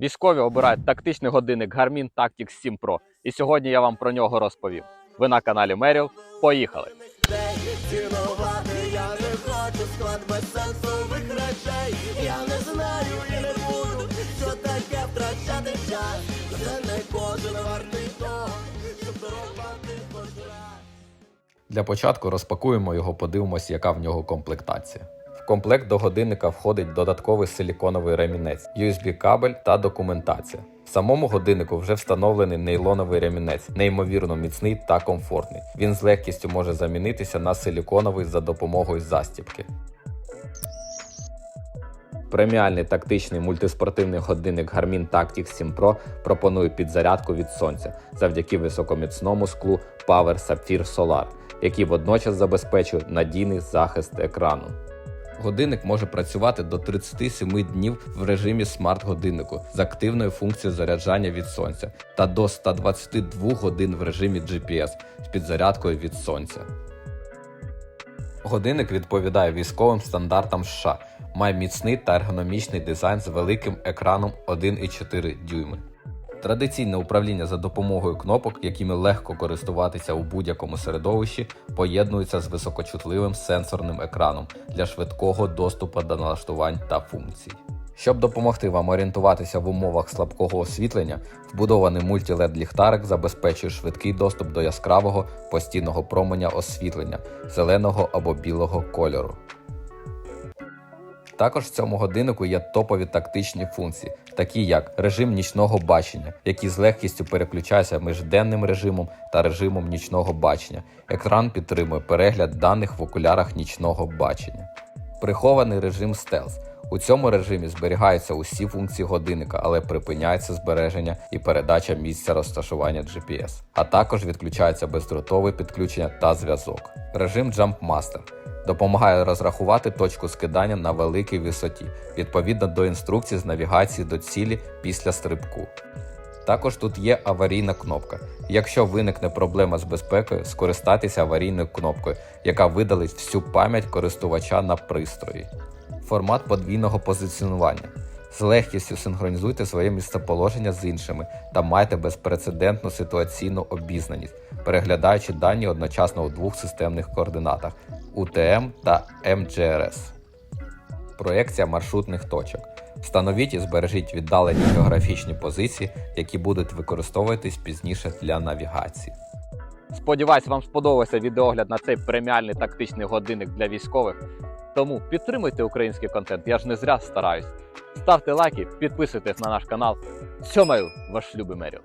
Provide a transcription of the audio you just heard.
Військові обирають тактичний годинник Garmin Tactics 7 Pro. І сьогодні я вам про нього розповім. Ви на каналі Меріл. Поїхали! Я не хочу склад без речей. Для початку розпакуємо його, подивимось, яка в нього комплектація. В комплект до годинника входить додатковий силіконовий ремінець, USB-кабель та документація. В самому годиннику вже встановлений нейлоновий ремінець, неймовірно міцний та комфортний. Він з легкістю може замінитися на силіконовий за допомогою застібки. Преміальний тактичний мультиспортивний годинник Garmin Tactics 7 Pro пропонує підзарядку від сонця завдяки високоміцному склу Power Sapphire Solar, який водночас забезпечує надійний захист екрану. Годинник може працювати до 37 днів в режимі смарт-годиннику з активною функцією заряджання від сонця та до 122 годин в режимі GPS з підзарядкою від сонця. Годинник відповідає військовим стандартам США, має міцний та ергономічний дизайн з великим екраном 1,4 дюйми. Традиційне управління за допомогою кнопок, якими легко користуватися у будь-якому середовищі, поєднується з високочутливим сенсорним екраном для швидкого доступу до налаштувань та функцій. Щоб допомогти вам орієнтуватися в умовах слабкого освітлення, вбудований мультилед ліхтарик забезпечує швидкий доступ до яскравого постійного променя освітлення зеленого або білого кольору. Також в цьому годиннику є топові тактичні функції, такі як режим нічного бачення, який з легкістю переключається між денним режимом та режимом нічного бачення. Екран підтримує перегляд даних в окулярах нічного бачення. Прихований режим стелс. У цьому режимі зберігаються усі функції годинника, але припиняється збереження і передача місця розташування GPS. А також відключається бездротове підключення та зв'язок. Режим Jump Master допомагає розрахувати точку скидання на великій висоті відповідно до інструкцій з навігації до цілі після стрибку. Також тут є аварійна кнопка. Якщо виникне проблема з безпекою, скористайтеся аварійною кнопкою, яка видалить всю пам'ять користувача на пристрої. Формат подвійного позиціонування. З легкістю синхронізуйте своє місцеположення з іншими та майте безпрецедентну ситуаційну обізнаність, переглядаючи дані одночасно у двох системних координатах UTM та MGRS. Проекція маршрутних точок. Встановіть і збережіть віддалені географічні позиції, які будуть використовуватись пізніше для навігації. Сподіваюсь, вам сподобався відеогляд на цей преміальний тактичний годинник для військових. Тому підтримуйте український контент, я ж не зря стараюсь. Ставте лайки, підписуйтесь на наш канал. Сьомаю, ваш любий Меріл.